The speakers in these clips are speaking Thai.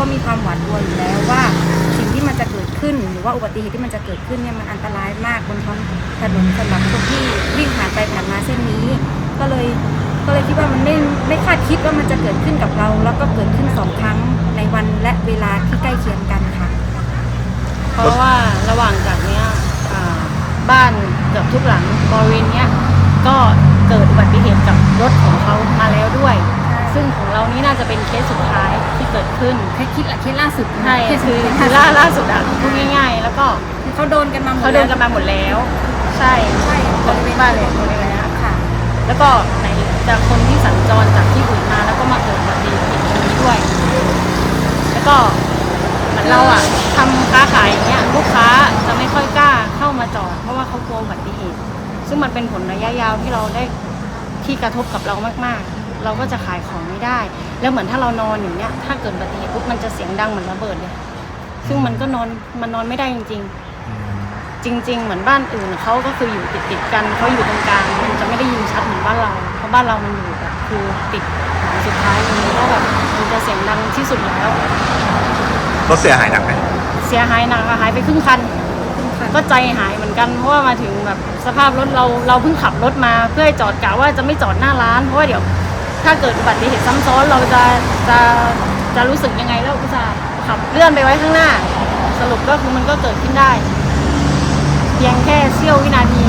ก็มีความหวาดกลัวอยู่แล้วว่าสิ่งที่มันจะเกิดขึ้น หรือว่าอุบัติเหตุที่มันจะเกิดขึ้นเนี่ยมันอันตรายมากบนท้องถนนสำหรับคนที่วิ่งผ่านไปผ่านมาเส้นนี้ ก็เลยก็เลยคิดว่ามันไม่ไม่คาดคิดว่ามันจะเกิดขึ้นกับเรา แล้วก็เกิดขึ้นสองครั้งในวันและเวลาที่ใกล้เคียงกันค่ะ เพราะว่าระหว่างจากเนี้ยบ้านเกือบทุกหลังบริเวณเนี้ยก็เกิดอุบัติเหตุกับรถของเขามาแล้วด้วย ซึ่งของเรานี่น่าจะเป็นเคสสุดท้ายที่เกิดขึ้นแค่คิดละเคสล่าสุดนะใช่เคสคือสุดคือล่าล่าสุดอะพูดง่ายๆ แล้วก็คือเขาโดนกันมาหมดเขาเดินแล้วกันมาหมดแล้ว ใช่ใช่ของบ้านเลยบริเวณเนี้ยค่ะ แล้วก็ไหนจะคนที่สัญจรจากที่อื่นมาแล้วก็มาเกิดอุบัติเหตุตรงนี้ด้วย แล้วก็เหมือนเราอะทำค้าขายอย่างเงี้ยลูกค้าจะไม่ค่อยกล้าเข้ามาจอดเพราะว่าเขากลัวอุบัติเหตุ ซึ่งมันเป็นผลระยะยาวที่เราได้ที่กระทบกับเรามากๆ เราก็จะขายของไม่ได้ แล้วเหมือนถ้าเรานอนอย่างเงี้ย ถ้าเกิดอุบัติเหตุปุ๊บมันจะเสียงดังเหมือนระเบิดเลย ซึ่งมันก็นอนมันนอนไม่ได้จริง ๆ จริง ๆ เหมือนบ้านอื่นเขาก็คืออยู่ติดติดๆกันเขาอยู่ตรงกลางมันจะไม่ได้ยินชัดเหมือนบ้านเรา เพราะบ้านเรามันอยู่แบบคือติดสุดท้ายมันก็แบบมันจะเสียงดังที่สุดแล้วรถเสียหายหนักไหมเสียหายหนักอะหายไปครึ่งคัน ก็ใจหายเหมือนกันเพราะว่ามาถึงแบบสภาพรถเราเราเพิ่งขับรถมาเพื่อให้จอดกะว่าจะไม่จอดหน้าร้านเพราะว่าเดี๋ยว ถ้าเกิดอุบัติเหตุซ้ำซ้อนเราจะจะจะรู้สึกยังไงแล้วอุตส่าห์ขับเลื่อนไปไว้ข้างหน้า สรุปก็คือมันก็เกิดขึ้นได้ เพียงแค่เสี้ยววินาที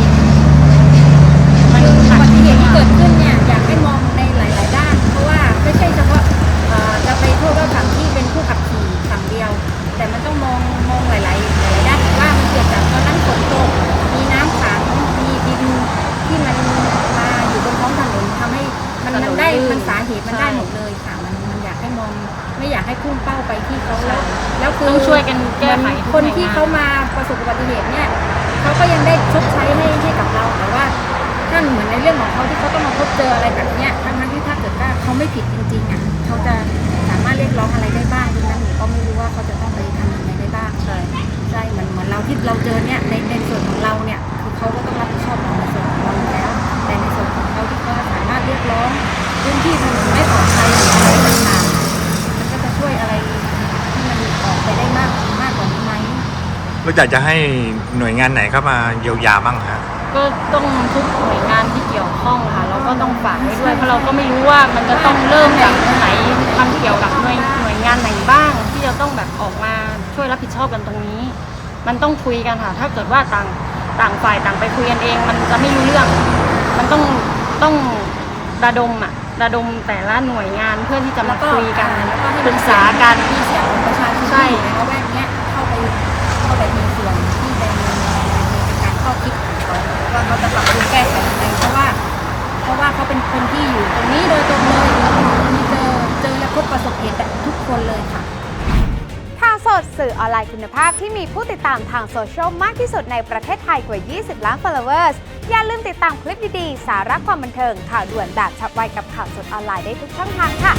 มันอุบัติเหตุที่เกิดขึ้นเนี่ยอยากให้มองในห ค่ะมันมันอยากให้มองไม่อยากให้พุ่งเป้าไปที่เขาแล้ว แล้วคือต้องช่วยกันแก้ไขทุกคนหน่วยที่งาน เขามาประสบอุบัติเหตุเนี่ยเขาก็ยังได้ชดใช้ให้ให้กับเราแต่ว่าท่านเหมือนในเรื่องของเขาที่เขาต้องมาพบเจออะไรแบบเนี้ยทั้งทั้งๆที่ถ้าเกิดว่าเขาไม่ผิดจริงๆอะ ราอยากจะให้หน่วยงานไหนเข้ามาเยียวยาบ้างฮะก็ต้องทุกหน่วยงานที่เกี่ยวข้องค่ะเราก็ต้องฝากไว้ด้วยเพราะเราก็ไม่รู้ว่ามันจะต้องเริ่มจากตรงไหนทำเกี่ยวกับหน่วยหน่วยงานไหนบ้าง ที่จะต้องแบบออกมาช่วยรับผิดชอบกันตรงนี้ มันต้องคุยกันค่ะถ้าเกิดว่าต่างต่างฝ่ายต่างไปคุยกันเอง มันจะไม่รู้เรื่อง มันต้องต้องระดมอะระดมแต่ละหน่วยงานเพื่อที่จะมาคุยกันแล้วก็ให้ปรึกษากันมีเสียงของประชาชนใช่ที่อยู่ในละแวกเนี้ยเข้าไปเข้าไปมีส่วนที่ในในในการข้ อคิดของเขาว่าเขาจะปรับปรุงแก้ไขยังไงเพราะว่า เพราะว่าเขาเป็นคนที่อยู่ตรงนี้โดยตรงเลยมีเจอเจอและพบประสบเหตุแบบทุกคนเลยค่ะข่าวสดสื่อออนไลน์คุณภาพที่มีผู้ติดตามทางโซเชียลมากที่สุดในประเทศไทยกว่า 20 ล้าน followers อย่าลืมติดตามคลิปดีๆ สาระความบันเทิงข่าวด่วนแบบฉับไวกับข่าวสดออนไลน์ได้ทุกช่องทางค่ะ